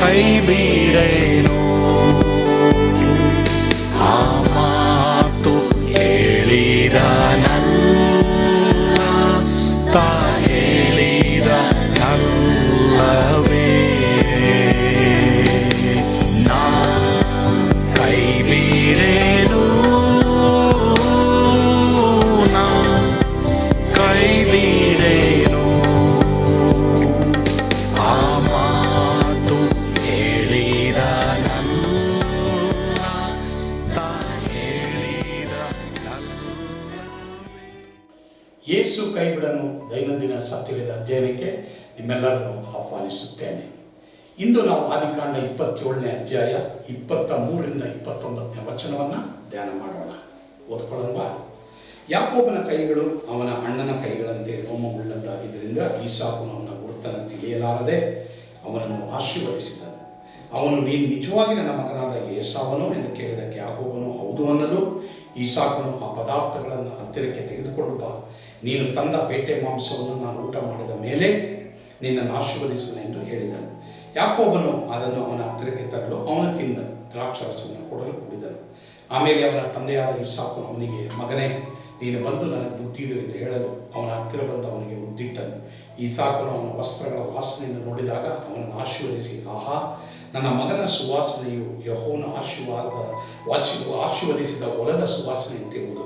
ಕೈ ಬಿಡೇನು ಕೈಬಿಡನು ದೈನಂದಿನ ಸತ್ಯವೇದ ಅಧ್ಯಯನಕ್ಕೆ ನಿಮ್ಮೆಲ್ಲರನ್ನು ಆಹ್ವಾನಿಸುತ್ತೇನೆ. ಇಂದು ನಾವು ಆದಿಕಾಂಡ ಇಪ್ಪತ್ತೇಳನೇ ಅಧ್ಯಾಯ ಇಪ್ಪತ್ತ ಮೂರರಿಂದ ಇಪ್ಪತ್ತೊಂಬತ್ತನೇ ವಚನವನ್ನು ಧ್ಯಾನ ಮಾಡೋಣ. ಓದ್ಕೊಳ್ಳೋಣವಾ ಯಾಕೋಬನ ಕೈಗಳು ಅವನ ಅಣ್ಣನ ಕೈಗಳಂತೆ ರೋಮವುಳ್ಳದ್ದಾಗಿದ್ದರಿಂದ ಈಸಾಕನು ಅವನ ಗುರುತನ್ನು ತಿಳಿಯಲಾರದೆ ಅವನನ್ನು ಆಶೀರ್ವದಿಸಿದನು. ಅವನು, ನೀನು ನಿಜವಾಗಿ ನನ್ನ ಮಗನಾದ ಏಸಾವನು? ಎಂದು ಕೇಳಿದಕ್ಕೆ ಯಾಕೋಬನು, ಹೌದು ಅನ್ನಲು. ಈಸಾಕನು ಆ ಪದಾರ್ಥಗಳನ್ನು ಹತ್ತಿರಕ್ಕೆ ತೆಗೆದುಕೊಂಡು ಬಾ. ನೀನು ತಂದ ಬೇಟೆ ಮಾಂಸವನ್ನು ನಾನು ಊಟ ಮಾಡಿದ ಮೇಲೆ ನಿನ್ನನ್ನು ಆಶೀರ್ವದಿಸುವನೆಂದು ಹೇಳಿದನು. ಯಾಕೋಬನು ಅದನ್ನು ಅವನ ಹತ್ತಿರಕ್ಕೆ ತರಲು ಅವನು ತಿಂದನು ದ್ರಾಕ್ಷರಸವನ್ನು ಕೊಡಲು ಕುಡಿದನು. ಆಮೇಲೆ ಅವನ ತಂದೆಯಾದ ಇಸಾಕನು ಅವನಿಗೆ, ಮಗನೇ, ನೀನು ಬಂದು ನನಗೆ ಬುದ್ಧಿಡು ಎಂದು ಹೇಳಲು ಅವನ ಹತ್ತಿರ ಬಂದು ಅವನಿಗೆ ಮುದ್ದಿಟ್ಟನು. ಇಸಾಕನು ಅವನ ವಸ್ತ್ರಗಳ ವಾಸನೆಯನ್ನು ನೋಡಿದಾಗ ಅವನನ್ನು ಆಶೀರ್ವದಿಸಿ, ಆಹಾ, ನನ್ನ ಮಗನ ಸುವಾಸನೆಯು ಯಹೋನ ಆಶೀರ್ವಾದದ, ವಾಸಿ, ಆಶೀರ್ವದಿಸಿದ ಹೊಲದ ಸುವಾಸನೆಯಂತಿರುವುದು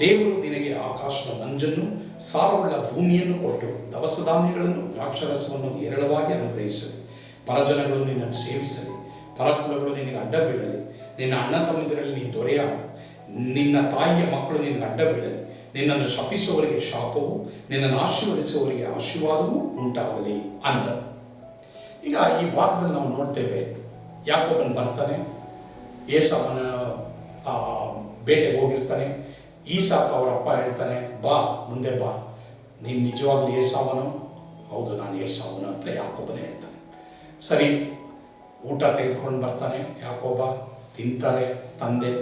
ದೇವರು ನಿನಗೆ ಆಕಾಶದ ಮಂಜನ್ನು ಸಾರವುಳ್ಳ ಭೂಮಿಯನ್ನು ಕೊಟ್ಟು ದವಸ ಧಾನ್ಯಗಳನ್ನು ದ್ರಾಕ್ಷರಸವನ್ನು ಹೇರಳವಾಗಿ ಅನುಗ್ರಹಿಸಲಿ. ಪರಜನಗಳು ನಿನ್ನನ್ನು ಸೇವಿಸಲಿ. ಪರಕುಲಗಳು ನಿನಗೆ ಅಡ್ಡ ಬೀಳಲಿ ನಿನ್ನ ಅಣ್ಣ ತಮ್ಮಂದಿರಲ್ಲಿ ನೀನು ದೊರೆಯ ನಿನ್ನ ತಾಯಿಯ ಮಕ್ಕಳು ನಿನಗೆ ಅಡ್ಡ ಬೀಳಲಿ ನಿನ್ನನ್ನು ಶಪಿಸುವವರಿಗೆ ಶಾಪವು ನಿನ್ನನ್ನು ಆಶೀರ್ವದಿಸುವವರಿಗೆ ಆಶೀರ್ವಾದವೂ ಉಂಟಾಗಲಿ ಅಂದರು. ಈಗ ಈ ಭಾಗದಲ್ಲಿ ನಾವು ನೋಡ್ತೇವೆ ಯಾಕೊಬ್ಬನು ಬರ್ತಾನೆ ಆ, ಬೇಟೆಗೆ ಹೋಗಿರ್ತಾನೆ. ಈಸಾಕ್ ಅವರಪ್ಪ ಹೇಳ್ತಾನೆ, ಬಾ, ಮುಂದೆ ಬಾ. ನೀನು ನಿಜವಾಗ್ಲೂ ಏಸಾವನು? ಹೌದು, ನಾನು ಏಸಾವನು ಅಂತ ಯಾಕೊಬ್ಬನೇ ಹೇಳ್ತಾನೆ. ಸರಿ, ಊಟ ತೆಗೆದುಕೊಂಡು ಬರ್ತಾನೆ ಯಾಕೊಬ್ಬ ತಿಂತಾರೆ ತಂದೆ,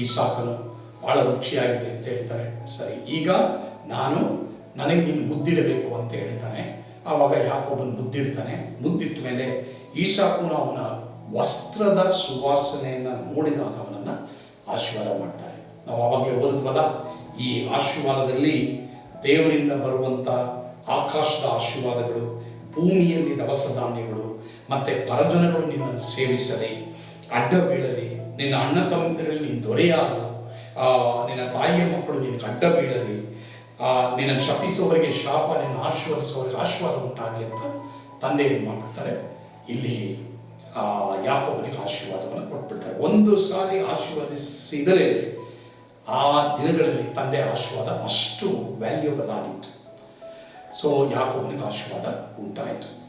ಈಸಾಕನು. ಭಾಳ ರುಚಿಯಾಗಿದೆ ಅಂತ ಹೇಳ್ತಾರೆ. ಸರಿ, ಈಗ ನಾನು ನನಗೆ ನೀನು ಮುದ್ದಿಡಬೇಕು ಅಂತ ಹೇಳ್ತಾನೆ. ಆವಾಗ ಯಾಕೊಬ್ಬನ ಮುದ್ದಿಡ್ತಾನೆ. ಮುದ್ದಿಟ್ಟ ಮೇಲೆ ಈಶಾಕನು ಅವನ ವಸ್ತ್ರದ ಸುವಾಸನೆಯನ್ನು ನೋಡಿದಾಗ ಅವನನ್ನು ಆಶೀರ್ವಾದ ಮಾಡ್ತಾರೆ ನಾವು ಆವಾಗಲೇ ಓದಿದ್ವಲ್ಲ ಈ ಆಶೀರ್ವಾದದಲ್ಲಿ ದೇವರಿಂದ ಬರುವಂಥ ಆಕಾಶದ ಆಶೀರ್ವಾದಗಳು ಭೂಮಿಯಲ್ಲಿ ದವಸ ಧಾನ್ಯಗಳು ಮತ್ತು ಪರಜನಗಳು ನಿನ್ನನ್ನು ಸೇವಿಸಲಿ ಅಡ್ಡ ಬೀಳಲಿ ನಿನ್ನ ಅಣ್ಣ ತಮ್ಮಂದಿರಲ್ಲಿ ನೀನು ದೊರೆಯಾಗು ನಿನ್ನ ತಾಯಿಯ ಮಕ್ಕಳು ನಿನಗೆ ಅಡ್ಡ ಬೀಳಲಿ ನಿನ್ನ ಶಪಿಸುವವರಿಗೆ ಶಾಪ ನಿನ್ನ ಆಶೀರ್ವದಿಸುವವರಿಗೆ ಆಶೀರ್ವಾದ ಉಂಟಾಗಲಿ ಅಂತ ತಂದೆ ಏನು ಮಾಡ್ಬಿಡ್ತಾರೆ. ಇಲ್ಲಿ ಆ, ಯಾಕೋಬನಿಗೆ ಆಶೀರ್ವಾದವನ್ನು ಕೊಟ್ಬಿಡ್ತಾರೆ. ಒಂದು ಸಾರಿ ಆಶೀರ್ವದಿಸಿದರೆ ಆ ದಿನಗಳಲ್ಲಿ ತಂದೆ ಆಶೀರ್ವಾದ ಅಷ್ಟು ವ್ಯಾಲ್ಯೂಬಲ್ ಆಗಿತ್ತು. ಸೊ ಯಾಕೊಬ್ಬನಿಗೆ ಆಶೀರ್ವಾದ ಉಂಟಾಯಿತು.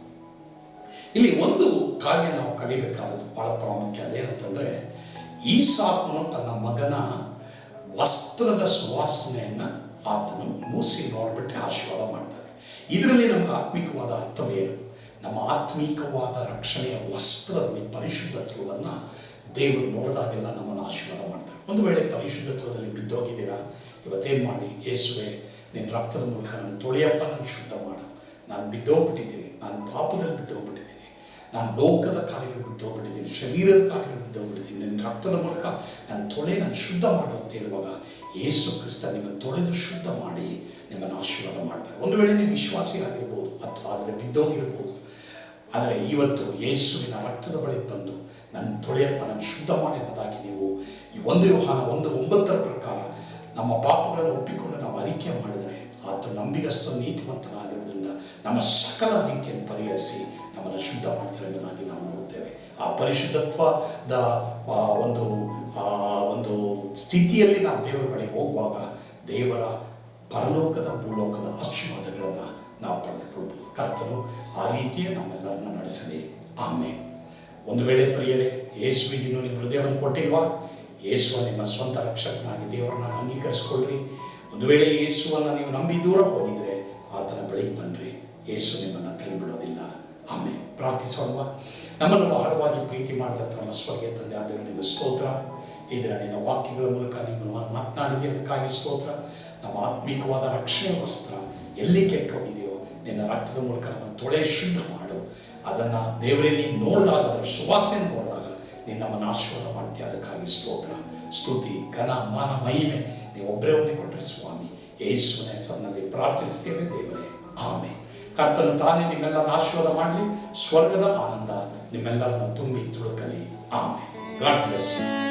ಇಲ್ಲಿ ಒಂದು ಕಾರ್ಯ ನಾವು ಕಲಿಬೇಕಾದದ್ದು ಬಹಳ ಪ್ರಾಮುಖ್ಯ. ಅದೇನಂತಂದ್ರೆ, ಈಸಾಕನು ತನ್ನ ಮಗನ ವಸ್ತ್ರದ ಸುವಾಸನೆಯನ್ನು ಆತನು ಮೂಸಿ ನೋಡ್ಬಿಟ್ಟು ಆಶೀರ್ವಾದ ಮಾಡ್ತಾರೆ ಇದರಲ್ಲಿ ನಮ್ಗೆ ಆತ್ಮಿಕವಾದ ಅರ್ಥವೇನು? ನಮ್ಮ ಆತ್ಮೀಕವಾದ ರಕ್ಷಣೆಯ ವಸ್ತ್ರದಲ್ಲಿ ಪರಿಶುದ್ಧತ್ವವನ್ನು ದೇವರು ನೋಡಿದಾಗೆಲ್ಲ ನಮ್ಮನ್ನು ಆಶೀರ್ವಾದ ಮಾಡ್ತಾರೆ. ಒಂದು ವೇಳೆ ಪರಿಶುದ್ಧತ್ವದಲ್ಲಿ ಬಿದ್ದೋಗಿದ್ದೀರಾ, ಇವತ್ತೇನು ಮಾಡಿ? ಯೇಸುವೆ, ನಿನ್ನ ರಕ್ತದ ಮೂಲಕ ನಾನು ತೊಳೆಯಪ್ಪ ನಾನು ಶುದ್ಧ ಮಾಡು. ನಾನು ಬಿದ್ದೋಗ್ಬಿಟ್ಟಿದ್ದೀನಿ. ನಾನು ಪಾಪದಲ್ಲಿ ಬಿದ್ದೋಗ್ಬಿಟ್ಟಿದ್ದೀನಿ. ನಾನು ಲೋಕದ ಕಾರ್ಯಗಳು ಬಿದ್ದೋಗ್ಬಿಟ್ಟಿದ್ದೀನಿ. ಶರೀರದ ಕಾರ್ಯಗಳು ಬಿದ್ದೋಗ್ಬಿಟ್ಟಿದ್ದೀನಿ. ನಿನ್ನ ರಕ್ತದ ಮೂಲಕ ನಾನು ತೊಳೆ ನಾನು ಶುದ್ಧ ಮಾಡು ಅಂತ ಹೇಳುವಾಗ ಯೇಸು ಕ್ರಿಸ್ತ ನಿಮ್ಮನ್ನು ತೊಳೆದು ಶುದ್ಧ ಮಾಡಿ ನಿಮ್ಮನ್ನು ಆಶೀರ್ವಾದ ಮಾಡ್ತಾರೆ. ಒಂದು ವೇಳೆ ನೀವು ವಿಶ್ವಾಸಿ ಆಗಿರ್ಬೋದು, ಅಥವಾ ಆದರೆ ಬಿದ್ದೋಗಿರ್ಬೋದು, ಆದರೆ ಇವತ್ತು ಯೇಸುವಿನ ರಕ್ತದ ಬಳಿ ಬಂದು ನನ್ನ ತೊಳೆಯಪ್ಪ ನನ್ನ ಶುದ್ಧ ಮಾಡಿ ನೀವು ಈ ಒಂದು ವ್ಯವಹಾರ ಒಂದು ಒಂಬತ್ತರ ಪ್ರಕಾರ ನಮ್ಮ ಪಾಪಗಳನ್ನು ಒಪ್ಪಿಕೊಂಡು ನಾವು ಅರಿಕೆ ಮಾಡಿದರೆ ಆತ ನಂಬಿಗಸ್ತ ನೀತಿವಂತನಾಗಿರೋದ್ರಿಂದ ನಮ್ಮ ಸಕಲ ನೀತಿಯನ್ನು ಪರಿಹರಿಸಿ ನಮ್ಮನ್ನು ಶುದ್ಧ ಮಾಡ್ತಾರೆ ಎಂಬುದಾಗಿ ನಾವು ನೋಡುತ್ತೇವೆ. ಆ ಪರಿಶುದ್ಧತ್ವದ ಒಂದು ಒಂದು ಸ್ಥಿತಿಯಲ್ಲಿ ನಾವು ದೇವರ ಬಳಿ ಹೋಗುವಾಗ ದೇವರ ಪರಲೋಕದ, ಭೂಲೋಕದ ಆಶೀರ್ವಾದಗಳನ್ನು ನಾವು ಪಡೆದುಕೊಳ್ಬೋದು. ಕರ್ತನು ಆ ರೀತಿಯೇ ನಮ್ಮೆಲ್ಲರನ್ನ ನಡೆಸಲಿ. ಆಮೇಲೆ ಒಂದು ವೇಳೆ ಪ್ರಿಯರೇ, ಯೇಸುವಿಗೆ ಇನ್ನೂ ನಿಮ್ಮ ಹೃದಯವನ್ನು ಕೊಟ್ಟಿಲ್ವಾ? ಯೇಸುವ ನಿಮ್ಮ ಸ್ವಂತ ರಕ್ಷಕನಾಗಿ ದೇವರನ್ನ ಅಂಗೀಕರಿಸ್ಕೊಳ್ರಿ ಒಂದು ವೇಳೆ ಯೇಸುವನ್ನು ನೀವು ನಂಬಿ ದೂರ ಹೋಗಿದ್ರೆ ಆತನ ಬಳಿಗೆ ಬನ್ನಿರಿ ಯೇಸು ನಿಮ್ಮನ್ನು ಕೈ ಬಿಡೋದಿಲ್ಲ. ಆಮೇಲೆ ಪ್ರಾರ್ಥಿಸೋಣವಾ ನಮ್ಮನ್ನು ಬಹಳವಾಗಿ ಪ್ರೀತಿ ಮಾಡಿದ ನಮ್ಮ ಸ್ವರ್ಗೀಯ ತಂದೆ ಆದ್ದರಿಂದ ನಿಮ್ಮ ಸ್ತೋತ್ರ. ಇದರ ನಿನ್ನ ವಾಕ್ಯಗಳ ಮೂಲಕ ನಿಮ್ಮನ್ನು ಮಾತನಾಡಿದೆ ಅದಕ್ಕಾಗಿ ಸ್ತೋತ್ರ. ನಮ್ಮ ಆತ್ಮೀಕವಾದ ರಕ್ಷಣೆ ವಸ್ತ್ರ ಎಲ್ಲಿ ಕೆಟ್ಟು ಹೋಗಿದೆಯೋ ನಿನ್ನ ರಕ್ತದ ಮೂಲಕ ನಮ್ಮನ್ನು ತೊಳೆ ಶುದ್ಧ ಅದನ್ನು ದೇವರೇ, ನೀನು ನೋಡಿದಾಗ, ಅದರ ಸುವಾಸನೆ ನೋಡಿದಾಗ, ನೀನು ಆಶೀರ್ವಾದ ಮಾಡ್ತೀಯ. ಅದಕ್ಕಾಗಿ ಸ್ತೋತ್ರ, ಸ್ತುತಿ, ಘನ, ಮಾನ, ಮಹಿಮೆ ನೀವು ಒಬ್ಬರೇ ಹೊಂದಿಕೊಟ್ರೆ ಸ್ವಾಮಿ. ಯೇಸುವಿನ ಹೆಸರಿನಲ್ಲಿ ಪ್ರಾರ್ಥಿಸ್ತೇವೆ ದೇವರೇ. ಆಮೆ ಕರ್ತನು ತಾನೇ ನಿಮ್ಮೆಲ್ಲರನ್ನ ಆಶೀರ್ವಾದ ಮಾಡಲಿ. ಸ್ವರ್ಗದ ಆನಂದ ನಿಮ್ಮೆಲ್ಲರನ್ನು ತುಂಬಿ ತುಳುಕಲಿ. ಆಮೆ ಗಾಡ್ ಬ್ಲೆಸ್ ಯು.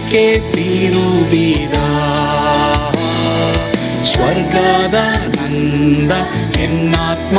ದಿನಕ್ಕೆ ತಿರುಬಿದ ಸ್ವರ್ಗದ ನಂದ ಎನ್ನಾತ್ಮ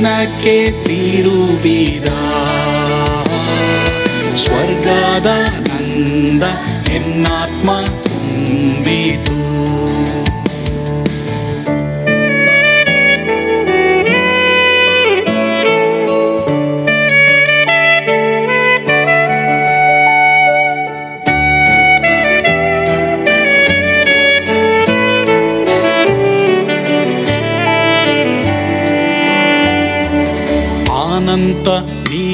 ದಿನಕ್ಕೆ ತಿರುಬಿದ ಸ್ವರ್ಗದ ನಂದ ಎನ್ನಾತ್ಮ ತುಂಬಿತು.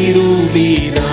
நிரூபிதா